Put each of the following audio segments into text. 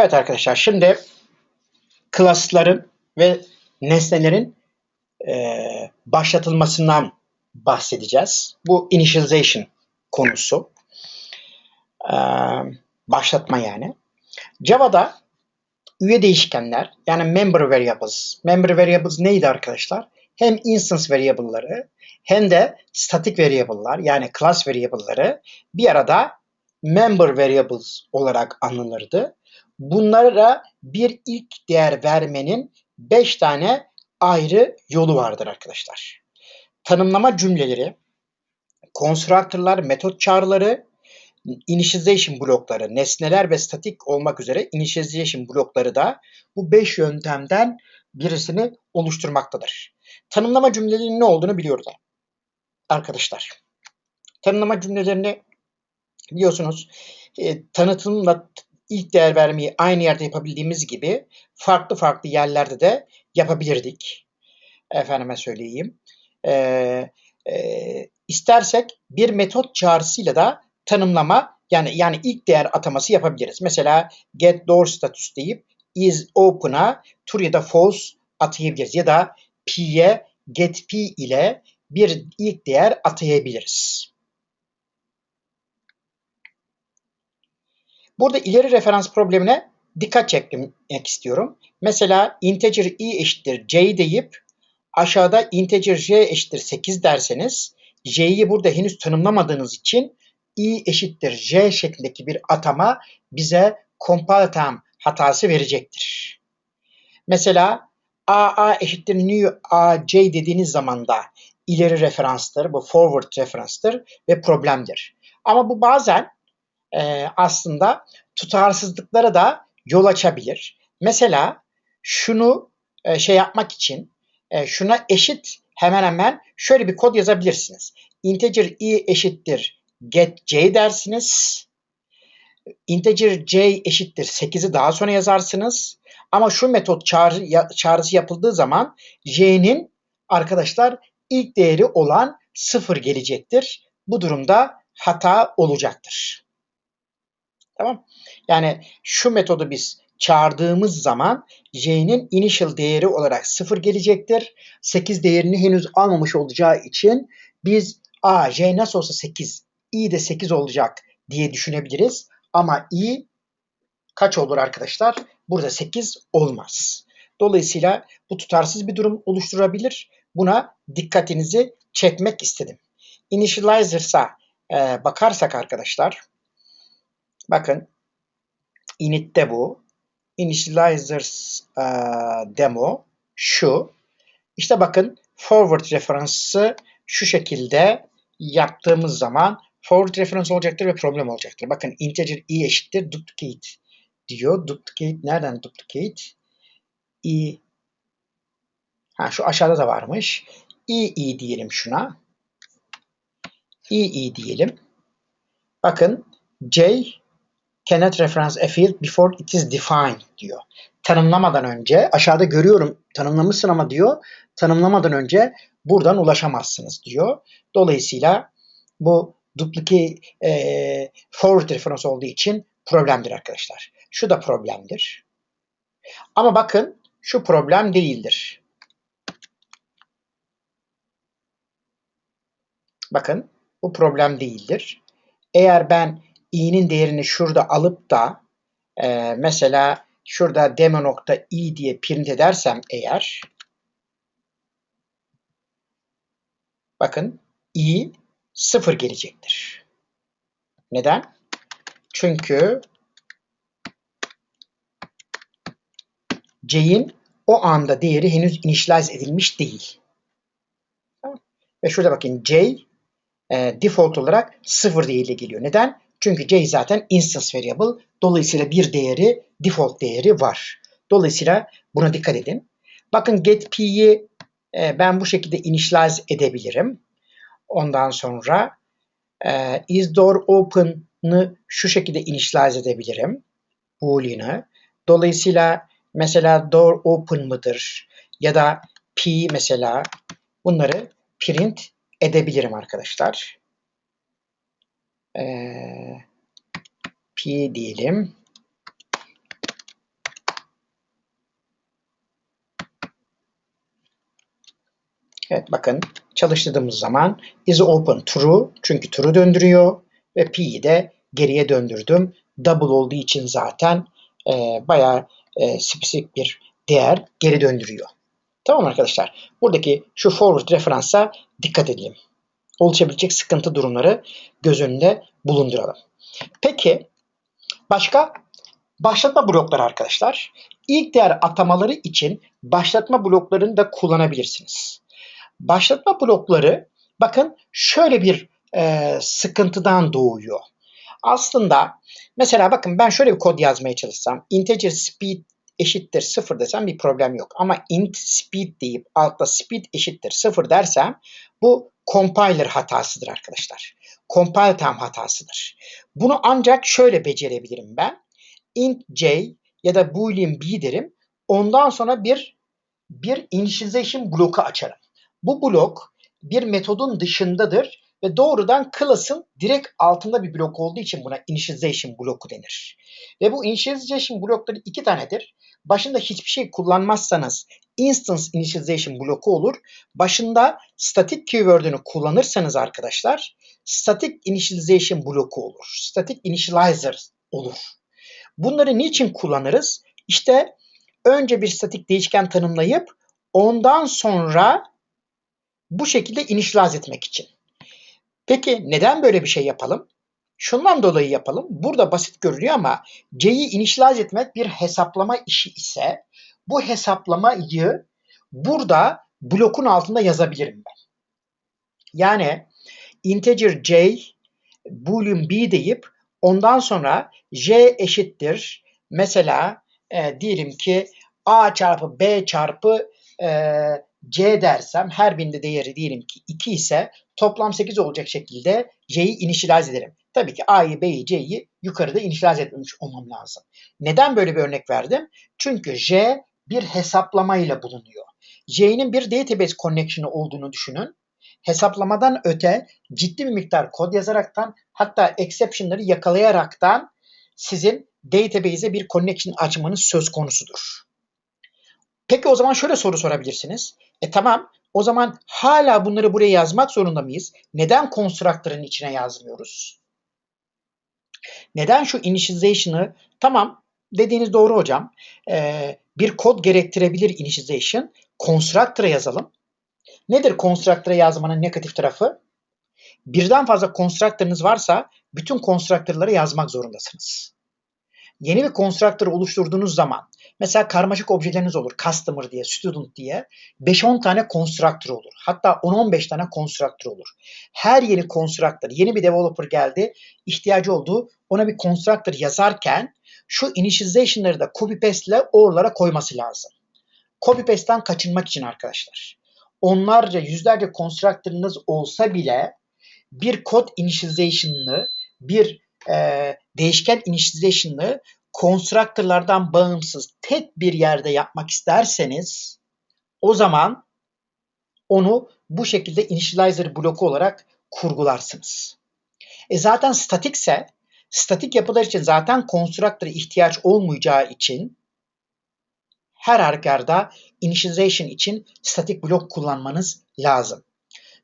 Evet arkadaşlar şimdi klasların ve nesnelerin e, başlatılmasından bahsedeceğiz. Bu initialization konusu. E, başlatma yani. Java'da üye değişkenler yani member variables. Member variables neydi arkadaşlar? Hem instance variable'ları hem de static variable'lar yani class variable'ları bir arada member variables olarak anılırdı. Bunlara bir ilk değer vermenin 5 tane ayrı yolu vardır arkadaşlar. Tanımlama cümleleri, constructor'lar, metot çağrıları, initialization blokları, nesneler ve statik olmak üzere initialization blokları da bu 5 yöntemden birisini oluşturmaktadır. Tanımlama cümlelerinin ne olduğunu biliyoruz arkadaşlar. Tanımlama cümlelerini biliyorsunuz e, tanıtımla ilk değer vermeyi aynı yerde yapabildiğimiz gibi farklı farklı yerlerde de yapabilirdik. Efendime söyleyeyim. E, e, istersek bir metot çağrısıyla da tanımlama yani yani ilk değer ataması yapabiliriz. Mesela get door status deyip is open'a true ya da false atayabiliriz ya da p'ye get p ile bir ilk değer atayabiliriz. Burada ileri referans problemine dikkat çekmek istiyorum. Mesela integer i eşittir c deyip aşağıda integer j eşittir 8 derseniz j'yi burada henüz tanımlamadığınız için i eşittir j şeklindeki bir atama bize compile time hatası verecektir. Mesela a a eşittir new a c dediğiniz zaman da ileri referanstır, bu forward referanstır ve problemdir. Ama bu bazen e, aslında tutarsızlıklara da yol açabilir. Mesela şunu e, şey yapmak için e, şuna eşit hemen hemen şöyle bir kod yazabilirsiniz. Integer i eşittir get c dersiniz. Integer c eşittir 8'i daha sonra yazarsınız. Ama şu metot çağrı, çağrısı yapıldığı zaman j'nin arkadaşlar ilk değeri olan 0 gelecektir. Bu durumda hata olacaktır. Tamam. Yani şu metodu biz çağırdığımız zaman j'nin initial değeri olarak 0 gelecektir. 8 değerini henüz almamış olacağı için biz a j nasıl olsa 8, i de 8 olacak diye düşünebiliriz. Ama i kaç olur arkadaşlar? Burada 8 olmaz. Dolayısıyla bu tutarsız bir durum oluşturabilir. Buna dikkatinizi çekmek istedim. Initializer'sa e, bakarsak arkadaşlar Bakın init'te bu. Initializers e, demo şu. İşte bakın forward referance'ı şu şekilde yaptığımız zaman forward reference olacaktır ve problem olacaktır. Bakın integer i eşittir duplicate diyor. Duplicate nereden duplicate? i ha şu aşağıda da varmış. i i diyelim şuna. i i diyelim. Bakın c cannot reference a field before it is defined diyor. Tanımlamadan önce aşağıda görüyorum tanımlamışsın ama diyor tanımlamadan önce buradan ulaşamazsınız diyor. Dolayısıyla bu duplicate e, forward reference olduğu için problemdir arkadaşlar. Şu da problemdir. Ama bakın şu problem değildir. Bakın bu problem değildir. Eğer ben i'nin değerini şurada alıp da e, mesela şurada demo nokta i diye print edersem eğer bakın i sıfır gelecektir. Neden? Çünkü c'in o anda değeri henüz initialize edilmiş değil. Ve şurada bakın c e, default olarak sıfır değeriyle geliyor. Neden? Çünkü C zaten instance variable. Dolayısıyla bir değeri, default değeri var. Dolayısıyla buna dikkat edin. Bakın getP'yi e, ben bu şekilde initialize edebilirim. Ondan sonra e, isDoor open'ı şu şekilde initialize edebilirim. Boolean'ı. Dolayısıyla mesela door open mıdır ya da p mesela bunları print edebilirim arkadaşlar e, pi diyelim. Evet bakın çalıştırdığımız zaman is open true çünkü true döndürüyor ve pi'yi de geriye döndürdüm. Double olduğu için zaten e, bayağı e, spesifik bir değer geri döndürüyor. Tamam arkadaşlar. Buradaki şu forward referansa dikkat edelim. Oluşabilecek sıkıntı durumları göz önünde bulunduralım. Peki başka başlatma blokları arkadaşlar. İlk değer atamaları için başlatma bloklarını da kullanabilirsiniz. Başlatma blokları bakın şöyle bir e, sıkıntıdan doğuyor. Aslında mesela bakın ben şöyle bir kod yazmaya çalışsam integer speed eşittir 0 desem bir problem yok. Ama int speed deyip altta speed eşittir 0 dersem bu compiler hatasıdır arkadaşlar. Compile time hatasıdır. Bunu ancak şöyle becerebilirim ben. int j ya da boolean b derim. Ondan sonra bir bir initialization bloku açarım. Bu blok bir metodun dışındadır ve doğrudan class'ın direkt altında bir blok olduğu için buna initialization bloku denir. Ve bu initialization blokları iki tanedir. Başında hiçbir şey kullanmazsanız instance initialization bloku olur. Başında static keyword'ünü kullanırsanız arkadaşlar static initialization bloku olur. Static initializer olur. Bunları niçin kullanırız? İşte önce bir statik değişken tanımlayıp ondan sonra bu şekilde initialize etmek için. Peki neden böyle bir şey yapalım? Şundan dolayı yapalım. Burada basit görünüyor ama C'yi initialize etmek bir hesaplama işi ise bu hesaplamayı burada blokun altında yazabilirim ben. Yani integer c boolean b deyip ondan sonra j eşittir mesela e, diyelim ki a çarpı b çarpı e, c dersem her birinde değeri diyelim ki 2 ise toplam 8 olacak şekilde j'yi initialize ederim. Tabii ki a'yı b'yi c'yi yukarıda initialize etmemiş olmam lazım. Neden böyle bir örnek verdim? Çünkü j bir hesaplamayla bulunuyor. J'nin bir database connection'ı olduğunu düşünün. Hesaplamadan öte ciddi bir miktar kod yazaraktan hatta exception'ları yakalayaraktan sizin database'e bir connection açmanız söz konusudur. Peki o zaman şöyle soru sorabilirsiniz. E tamam o zaman hala bunları buraya yazmak zorunda mıyız? Neden constructor'ın içine yazmıyoruz? Neden şu initialization'ı tamam dediğiniz doğru hocam. Ee, bir kod gerektirebilir initialization. Constructor'a yazalım. Nedir constructor'a yazmanın negatif tarafı? Birden fazla constructor'ınız varsa bütün constructor'ları yazmak zorundasınız. Yeni bir constructor oluşturduğunuz zaman mesela karmaşık objeleriniz olur. Customer diye, student diye 5-10 tane constructor olur. Hatta 10-15 tane constructor olur. Her yeni constructor, yeni bir developer geldi, ihtiyacı olduğu ona bir constructor yazarken şu initialization'ları da copy paste ile oralara koyması lazım. Copy paste'ten kaçınmak için arkadaşlar. Onlarca, yüzlerce constructor'ınız olsa bile bir kod initialization'ını, bir e, değişken initialization'ını constructor'lardan bağımsız tek bir yerde yapmak isterseniz o zaman onu bu şekilde initializer bloku olarak kurgularsınız. E zaten statikse statik yapılar için zaten constructor'a ihtiyaç olmayacağı için her halükarda initialization için statik blok kullanmanız lazım.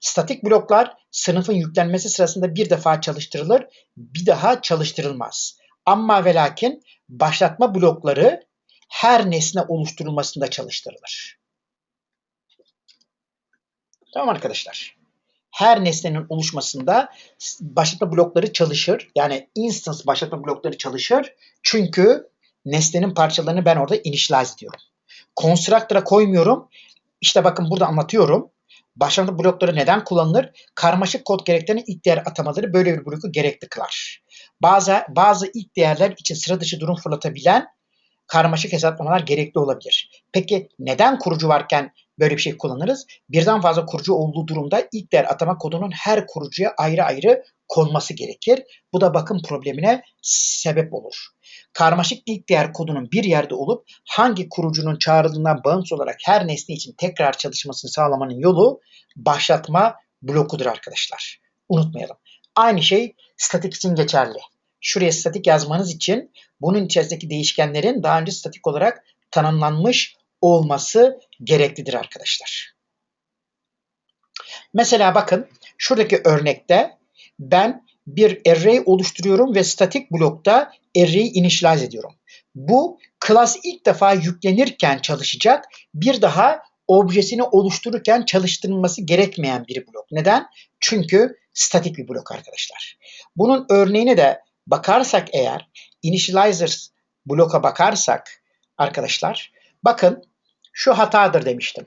Statik bloklar sınıfın yüklenmesi sırasında bir defa çalıştırılır, bir daha çalıştırılmaz. Ama ve lakin başlatma blokları her nesne oluşturulmasında çalıştırılır. Tamam arkadaşlar. Her nesnenin oluşmasında başlatma blokları çalışır. Yani instance başlatma blokları çalışır. Çünkü nesnenin parçalarını ben orada initialize ediyorum. Constructor'a koymuyorum. İşte bakın burada anlatıyorum. Başlangıç blokları neden kullanılır? Karmaşık kod gerektiren ilk değer atamaları böyle bir bloku gerekli kılar. Bazı, bazı ilk değerler için sıra dışı durum fırlatabilen karmaşık hesaplamalar gerekli olabilir. Peki neden kurucu varken böyle bir şey kullanırız? Birden fazla kurucu olduğu durumda ilk değer atama kodunun her kurucuya ayrı ayrı konması gerekir. Bu da bakım problemine sebep olur karmaşık ilk değer kodunun bir yerde olup hangi kurucunun çağrıldığından bağımsız olarak her nesne için tekrar çalışmasını sağlamanın yolu başlatma blokudur arkadaşlar. Unutmayalım. Aynı şey statik için geçerli. Şuraya statik yazmanız için bunun içerisindeki değişkenlerin daha önce statik olarak tanımlanmış olması gereklidir arkadaşlar. Mesela bakın şuradaki örnekte ben bir array oluşturuyorum ve statik blokta array'i initialize ediyorum. Bu class ilk defa yüklenirken çalışacak bir daha objesini oluştururken çalıştırılması gerekmeyen bir blok. Neden? Çünkü statik bir blok arkadaşlar. Bunun örneğine de bakarsak eğer initializers bloka bakarsak arkadaşlar bakın şu hatadır demiştim.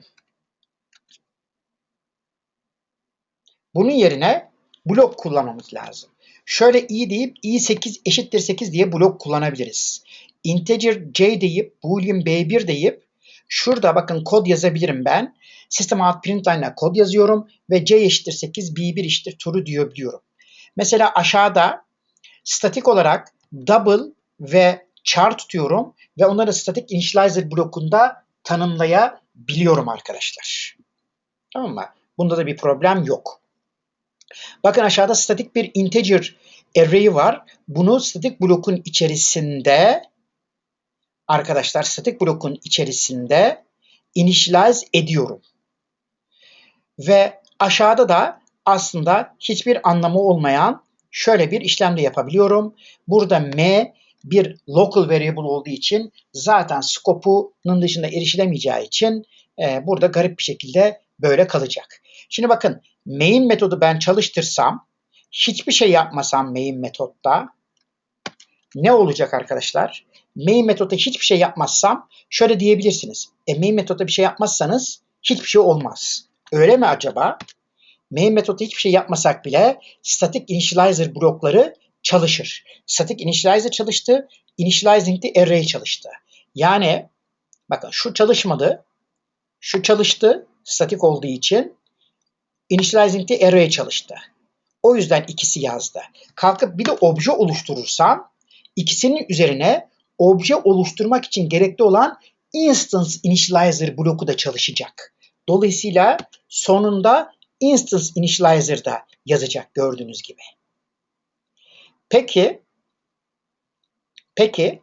Bunun yerine blok kullanmamız lazım. Şöyle i deyip i8 eşittir 8 diye blok kullanabiliriz. Integer c deyip boolean b1 deyip şurada bakın kod yazabilirim ben. System out println'e kod yazıyorum ve c eşittir 8 b1 eşittir true diyebiliyorum. Mesela aşağıda statik olarak double ve char tutuyorum ve onları static initializer blokunda tanımlayabiliyorum arkadaşlar. Tamam mı? Bunda da bir problem yok. Bakın aşağıda statik bir integer array var. Bunu statik blokun içerisinde arkadaşlar statik blokun içerisinde initialize ediyorum. Ve aşağıda da aslında hiçbir anlamı olmayan şöyle bir işlem de yapabiliyorum. Burada m bir local variable olduğu için zaten scope'unun dışında erişilemeyeceği için e, burada garip bir şekilde böyle kalacak. Şimdi bakın main metodu ben çalıştırsam hiçbir şey yapmasam main metotta ne olacak arkadaşlar? Main metoda hiçbir şey yapmazsam şöyle diyebilirsiniz. E main metoda bir şey yapmazsanız hiçbir şey olmaz. Öyle mi acaba? Main metoda hiçbir şey yapmasak bile static initializer blokları çalışır. Static initializer çalıştı, initializing the array çalıştı. Yani bakın şu çalışmadı, şu çalıştı statik olduğu için initializing the array çalıştı. O yüzden ikisi yazdı. Kalkıp bir de obje oluşturursam ikisinin üzerine obje oluşturmak için gerekli olan instance initializer bloku da çalışacak. Dolayısıyla sonunda instance initializer da yazacak gördüğünüz gibi. Peki peki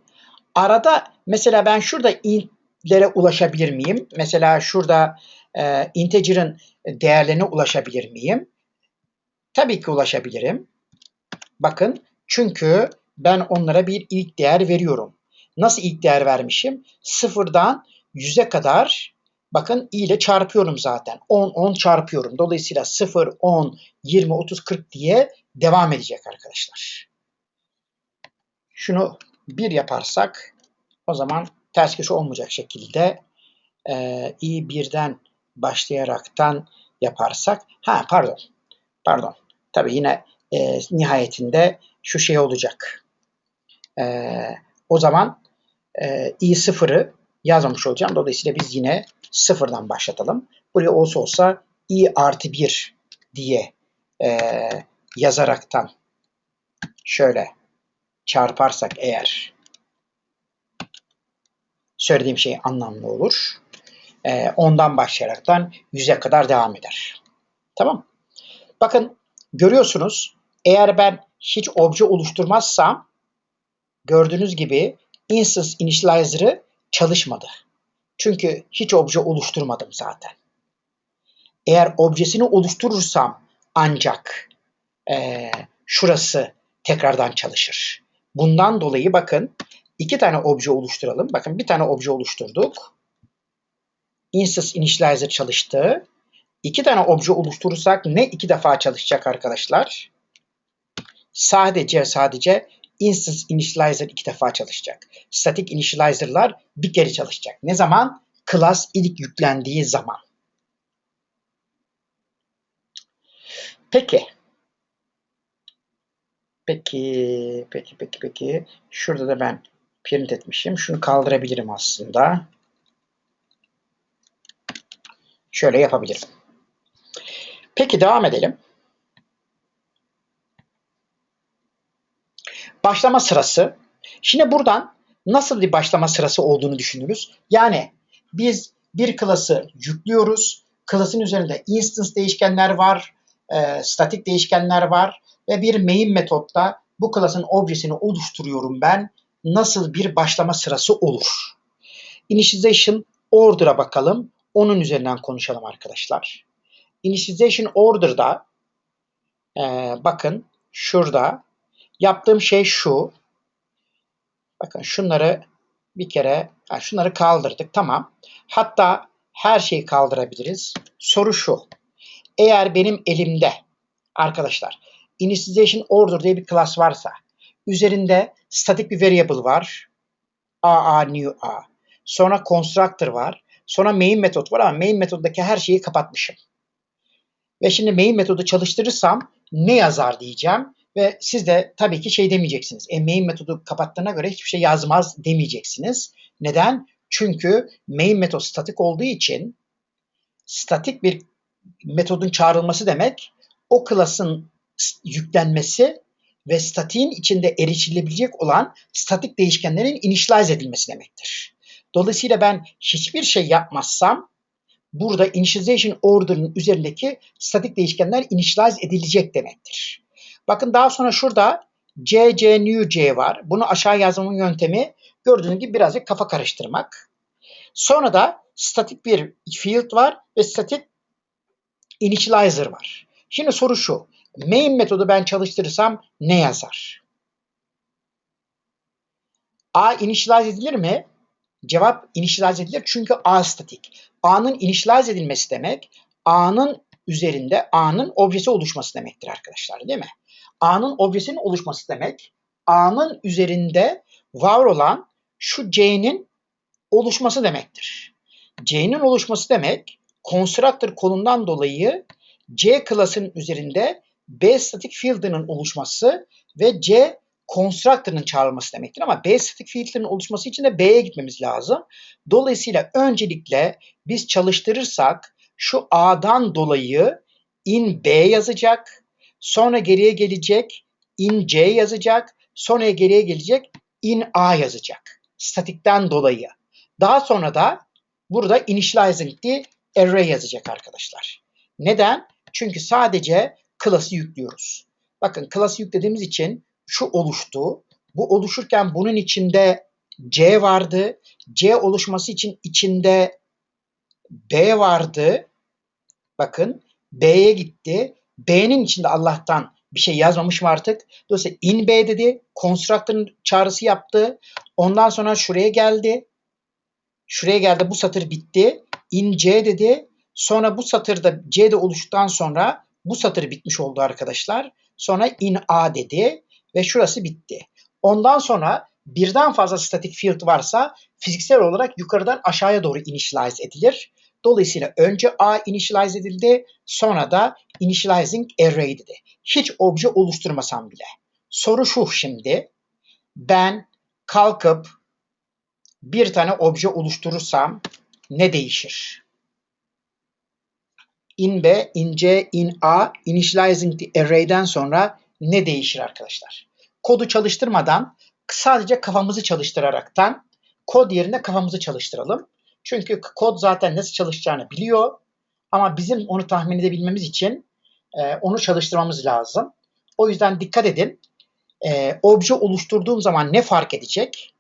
arada mesela ben şurada intlere ulaşabilir miyim? Mesela şurada e, integer'ın değerlerine ulaşabilir miyim? Tabii ki ulaşabilirim. Bakın çünkü ben onlara bir ilk değer veriyorum. Nasıl ilk değer vermişim? Sıfırdan 100'e kadar bakın i ile çarpıyorum zaten. 10, 10 çarpıyorum. Dolayısıyla 0, 10, 20, 30, 40 diye devam edecek arkadaşlar. Şunu 1 yaparsak o zaman ters köşe olmayacak şekilde e, i birden başlayaraktan yaparsak ha pardon pardon tabi yine e, nihayetinde şu şey olacak. E, o zaman e, i sıfırı yazmamış olacağım. Dolayısıyla biz yine sıfırdan başlatalım. Buraya olsa olsa i artı 1 diye e, yazaraktan şöyle çarparsak eğer söylediğim şey anlamlı olur. E, ondan başlayaraktan 100'e kadar devam eder. Tamam. Bakın görüyorsunuz eğer ben hiç obje oluşturmazsam gördüğünüz gibi instance initializer'ı çalışmadı. Çünkü hiç obje oluşturmadım zaten. Eğer objesini oluşturursam ancak e, şurası tekrardan çalışır. Bundan dolayı bakın iki tane obje oluşturalım. Bakın bir tane obje oluşturduk. Instance initializer çalıştı. İki tane obje oluşturursak ne iki defa çalışacak arkadaşlar? Sadece sadece instance initializer iki defa çalışacak. Static initializer'lar bir kere çalışacak. Ne zaman? Class ilk yüklendiği zaman. Peki. Peki, peki, peki, peki. Şurada da ben print etmişim. Şunu kaldırabilirim aslında. Şöyle yapabilirim. Peki devam edelim. Başlama sırası. Şimdi buradan nasıl bir başlama sırası olduğunu düşünürüz. Yani biz bir klası yüklüyoruz. Klasın üzerinde instance değişkenler var, e, statik değişkenler var ve bir main metotta bu klasın objesini oluşturuyorum ben. Nasıl bir başlama sırası olur? Initialization order'a bakalım. Onun üzerinden konuşalım arkadaşlar. initialization order'da e, bakın şurada yaptığım şey şu. Bakın şunları bir kere yani şunları kaldırdık. Tamam. Hatta her şeyi kaldırabiliriz. Soru şu. Eğer benim elimde arkadaşlar initialization order diye bir class varsa üzerinde static bir variable var. a a new a. Sonra constructor var. Sonra main metot var ama main metoddaki her şeyi kapatmışım. Ve şimdi main metodu çalıştırırsam ne yazar diyeceğim. Ve siz de tabii ki şey demeyeceksiniz. E, main metodu kapattığına göre hiçbir şey yazmaz demeyeceksiniz. Neden? Çünkü main metot statik olduğu için statik bir metodun çağrılması demek o klasın yüklenmesi ve statiğin içinde erişilebilecek olan statik değişkenlerin initialize edilmesi demektir. Dolayısıyla ben hiçbir şey yapmazsam burada initialization order'ın üzerindeki statik değişkenler initialize edilecek demektir. Bakın daha sonra şurada C, C, new C var. Bunu aşağı yazmamın yöntemi gördüğünüz gibi birazcık kafa karıştırmak. Sonra da statik bir field var ve statik initializer var. Şimdi soru şu. Main metodu ben çalıştırırsam ne yazar? A initialize edilir mi? Cevap initialize edilir çünkü A statik. A'nın initialize edilmesi demek A'nın üzerinde A'nın objesi oluşması demektir arkadaşlar değil mi? A'nın objesinin oluşması demek A'nın üzerinde var olan şu C'nin oluşması demektir. C'nin oluşması demek constructor kolundan dolayı C klasının üzerinde B static field'ının oluşması ve C constructor'ın çağrılması demektir. Ama B static field'ının oluşması için de B'ye gitmemiz lazım. Dolayısıyla öncelikle biz çalıştırırsak şu A'dan dolayı in B yazacak. Sonra geriye gelecek in C yazacak. Sonra geriye gelecek in A yazacak. Statikten dolayı. Daha sonra da burada initializing diye array yazacak arkadaşlar. Neden? Çünkü sadece klası yüklüyoruz. Bakın klası yüklediğimiz için şu oluştu. Bu oluşurken bunun içinde C vardı. C oluşması için içinde B vardı. Bakın B'ye gitti. B'nin içinde Allah'tan bir şey yazmamış mı artık? Dolayısıyla in B dedi. Constructor'ın çağrısı yaptı. Ondan sonra şuraya geldi. Şuraya geldi bu satır bitti. In C dedi. Sonra bu satırda C'de oluştuktan sonra bu satır bitmiş oldu arkadaşlar. Sonra in A dedi ve şurası bitti. Ondan sonra birden fazla static field varsa fiziksel olarak yukarıdan aşağıya doğru initialize edilir. Dolayısıyla önce A initialize edildi, sonra da initializing array dedi. Hiç obje oluşturmasam bile. Soru şu şimdi. Ben kalkıp bir tane obje oluşturursam ne değişir? in B, in C, in A, initializing the array'den sonra ne değişir arkadaşlar? Kodu çalıştırmadan sadece kafamızı çalıştıraraktan kod yerine kafamızı çalıştıralım. Çünkü kod zaten nasıl çalışacağını biliyor. Ama bizim onu tahmin edebilmemiz için e, onu çalıştırmamız lazım. O yüzden dikkat edin. E, obje oluşturduğum zaman ne fark edecek?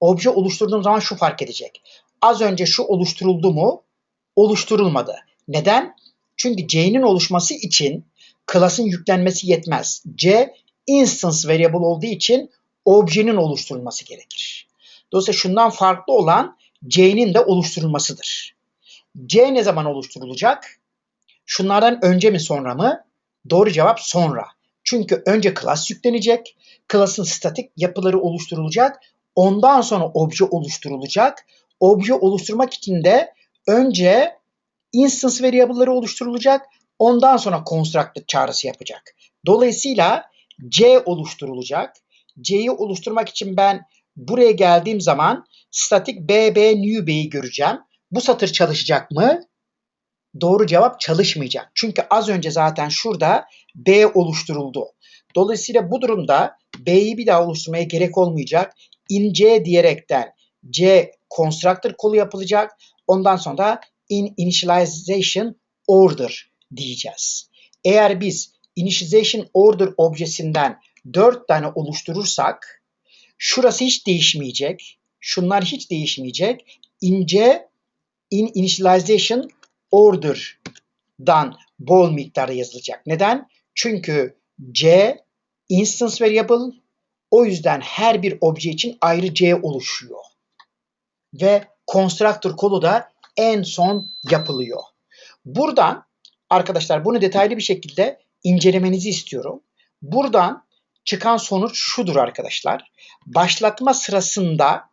Obje oluşturduğum zaman şu fark edecek. Az önce şu oluşturuldu mu? Oluşturulmadı. Neden? Çünkü C'nin oluşması için class'ın yüklenmesi yetmez. C instance variable olduğu için objenin oluşturulması gerekir. Dolayısıyla şundan farklı olan C'nin de oluşturulmasıdır. C ne zaman oluşturulacak? Şunlardan önce mi sonra mı? Doğru cevap sonra. Çünkü önce class yüklenecek, class'ın statik yapıları oluşturulacak, ondan sonra obje oluşturulacak. Obje oluşturmak için de önce instance variable'ları oluşturulacak. Ondan sonra constructor çağrısı yapacak. Dolayısıyla C oluşturulacak. C'yi oluşturmak için ben buraya geldiğim zaman static BB new B'yi göreceğim. Bu satır çalışacak mı? Doğru cevap çalışmayacak. Çünkü az önce zaten şurada B oluşturuldu. Dolayısıyla bu durumda B'yi bir daha oluşturmaya gerek olmayacak. In C diyerekten C constructor kolu yapılacak. Ondan sonra in initialization order diyeceğiz. Eğer biz initialization order objesinden 4 tane oluşturursak şurası hiç değişmeyecek. Şunlar hiç değişmeyecek. İnce in initialization order'dan bol miktarda yazılacak. Neden? Çünkü C instance variable o yüzden her bir obje için ayrı C oluşuyor. Ve constructor kolu da en son yapılıyor. Buradan arkadaşlar bunu detaylı bir şekilde incelemenizi istiyorum. Buradan çıkan sonuç şudur arkadaşlar. Başlatma sırasında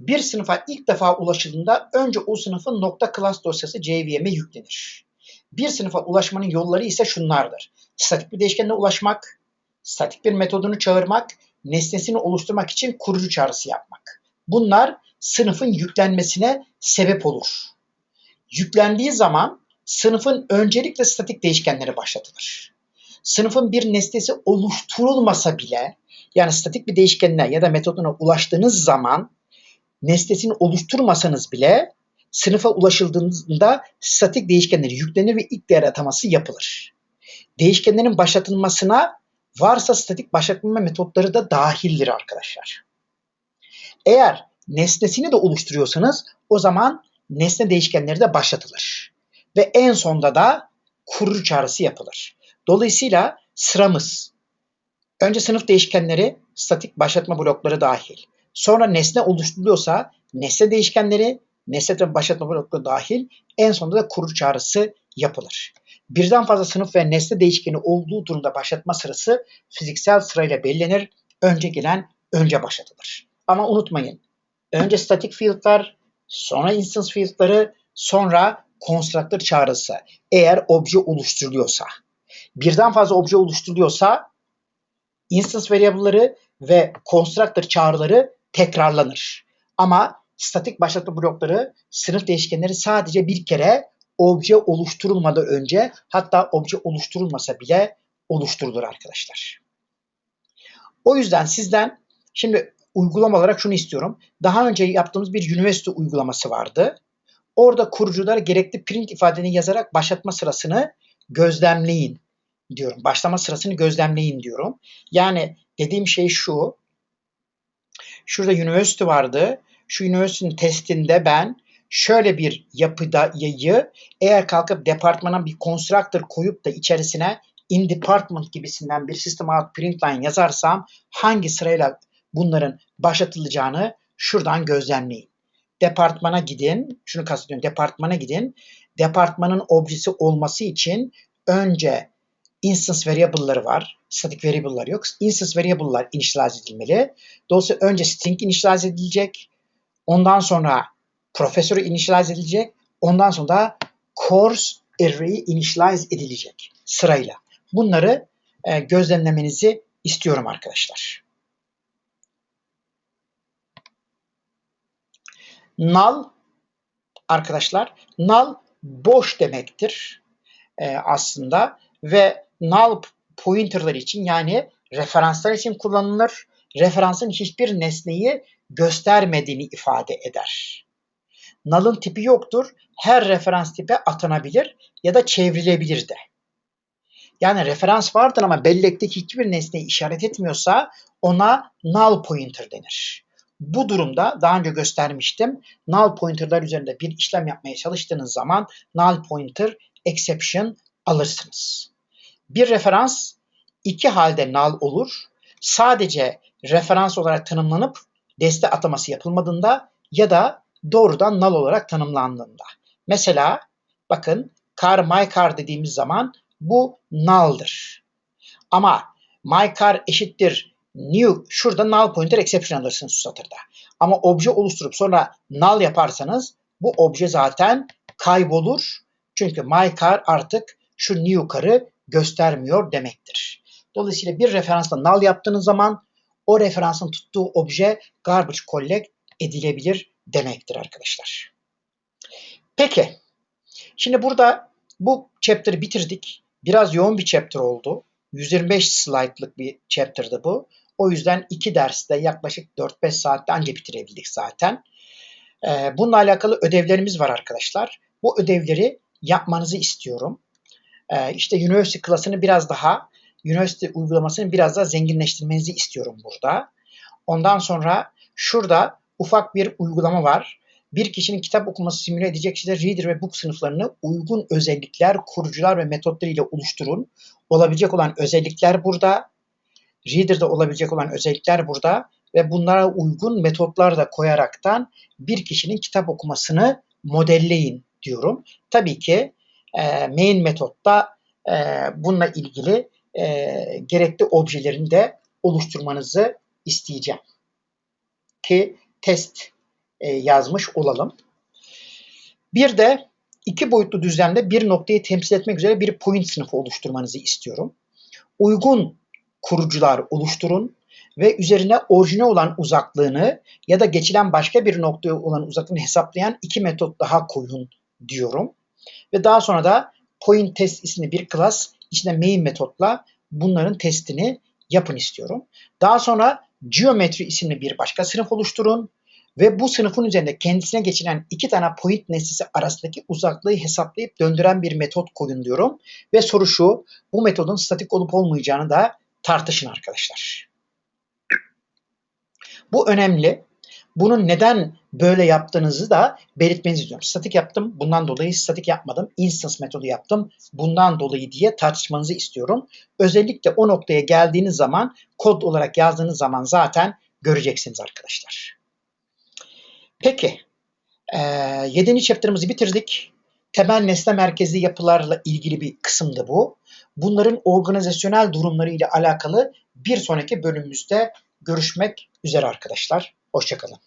bir sınıfa ilk defa ulaşıldığında önce o sınıfın nokta class dosyası JVM'e yüklenir. Bir sınıfa ulaşmanın yolları ise şunlardır. Statik bir değişkenine ulaşmak, statik bir metodunu çağırmak, nesnesini oluşturmak için kurucu çağrısı yapmak. Bunlar sınıfın yüklenmesine sebep olur. Yüklendiği zaman sınıfın öncelikle statik değişkenleri başlatılır. Sınıfın bir nesnesi oluşturulmasa bile yani statik bir değişkenine ya da metoduna ulaştığınız zaman nesnesini oluşturmasanız bile sınıfa ulaşıldığında statik değişkenleri yüklenir ve ilk değer ataması yapılır. Değişkenlerin başlatılmasına varsa statik başlatma metotları da dahildir arkadaşlar. Eğer nesnesini de oluşturuyorsanız o zaman nesne değişkenleri de başlatılır. Ve en sonda da kurucu çağrısı yapılır. Dolayısıyla sıramız önce sınıf değişkenleri, statik başlatma blokları dahil. Sonra nesne oluşturuluyorsa nesne değişkenleri, nesne başlatma blokları dahil en sonunda da kurucu çağrısı yapılır. Birden fazla sınıf ve nesne değişkeni olduğu durumda başlatma sırası fiziksel sırayla belirlenir. Önce gelen önce başlatılır. Ama unutmayın. Önce static field'lar, sonra instance field'ları, sonra constructor çağrısı. Eğer obje oluşturuluyorsa. Birden fazla obje oluşturuluyorsa instance variable'ları ve constructor çağrıları tekrarlanır. Ama statik başlatma blokları sınıf değişkenleri sadece bir kere obje oluşturulmadan önce hatta obje oluşturulmasa bile oluşturulur arkadaşlar. O yüzden sizden şimdi uygulama olarak şunu istiyorum. Daha önce yaptığımız bir üniversite uygulaması vardı. Orada kurucular gerekli print ifadeni yazarak başlatma sırasını gözlemleyin diyorum. Başlama sırasını gözlemleyin diyorum. Yani dediğim şey şu. Şurada üniversite vardı. Şu üniversitenin testinde ben şöyle bir yapıda yayı eğer kalkıp departmana bir constructor koyup da içerisine in department gibisinden bir system out print line yazarsam hangi sırayla bunların başlatılacağını şuradan gözlemleyin. Departmana gidin. Şunu kastediyorum. Departmana gidin. Departmanın objesi olması için önce instance variable'ları var. Static variable'lar yok. Instance variable'lar initialize edilmeli. Dolayısıyla önce string initialize edilecek. Ondan sonra profesör initialize edilecek. Ondan sonra da course array initialize edilecek sırayla. Bunları e, gözlemlemenizi istiyorum arkadaşlar. Null arkadaşlar null boş demektir e, aslında ve null pointerlar için yani referanslar için kullanılır. Referansın hiçbir nesneyi göstermediğini ifade eder. Null'ın tipi yoktur. Her referans tipe atanabilir ya da çevrilebilir de. Yani referans vardır ama bellekteki hiçbir nesneyi işaret etmiyorsa ona null pointer denir. Bu durumda daha önce göstermiştim. Null pointer'lar üzerinde bir işlem yapmaya çalıştığınız zaman null pointer exception alırsınız. Bir referans iki halde null olur. Sadece referans olarak tanımlanıp deste ataması yapılmadığında ya da doğrudan null olarak tanımlandığında. Mesela bakın car my car dediğimiz zaman bu null'dır. Ama my car eşittir new şurada null pointer exception alırsınız şu satırda. Ama obje oluşturup sonra null yaparsanız bu obje zaten kaybolur. Çünkü my car artık şu new car'ı göstermiyor demektir. Dolayısıyla bir referansla null yaptığınız zaman o referansın tuttuğu obje garbage collect edilebilir demektir arkadaşlar. Peki. Şimdi burada bu chapter'ı bitirdik. Biraz yoğun bir chapter oldu. 125 slaytlık bir chapter'dı bu. O yüzden iki derste yaklaşık 4-5 saatte anca bitirebildik zaten. Ee, bununla alakalı ödevlerimiz var arkadaşlar. Bu ödevleri yapmanızı istiyorum. Ee, işte University klasını biraz daha, University uygulamasını biraz daha zenginleştirmenizi istiyorum burada. Ondan sonra şurada ufak bir uygulama var. bir kişinin kitap okuması simüle edecek şekilde reader ve book sınıflarını uygun özellikler, kurucular ve metotları ile oluşturun. Olabilecek olan özellikler burada. Reader'da olabilecek olan özellikler burada ve bunlara uygun metotlar da koyaraktan bir kişinin kitap okumasını modelleyin diyorum. Tabii ki e, main metotta e, bununla ilgili e, gerekli objelerini de oluşturmanızı isteyeceğim. Ki test e, yazmış olalım. Bir de iki boyutlu düzlemde bir noktayı temsil etmek üzere bir point sınıfı oluşturmanızı istiyorum. Uygun kurucular oluşturun ve üzerine orijine olan uzaklığını ya da geçilen başka bir noktaya olan uzaklığını hesaplayan iki metot daha koyun diyorum. Ve daha sonra da point test isimli bir class içinde main metotla bunların testini yapın istiyorum. Daha sonra geometry isimli bir başka sınıf oluşturun ve bu sınıfın üzerinde kendisine geçilen iki tane point nesnesi arasındaki uzaklığı hesaplayıp döndüren bir metot koyun diyorum. Ve soru şu, bu metodun statik olup olmayacağını da tartışın arkadaşlar. Bu önemli. Bunun neden böyle yaptığınızı da belirtmenizi istiyorum. Statik yaptım, bundan dolayı statik yapmadım. Instance metodu yaptım, bundan dolayı diye tartışmanızı istiyorum. Özellikle o noktaya geldiğiniz zaman, kod olarak yazdığınız zaman zaten göreceksiniz arkadaşlar. Peki, 7. chapter'ımızı bitirdik. Temel nesne merkezli yapılarla ilgili bir kısımdı bu. Bunların organizasyonel durumları ile alakalı bir sonraki bölümümüzde görüşmek üzere arkadaşlar. Hoşçakalın.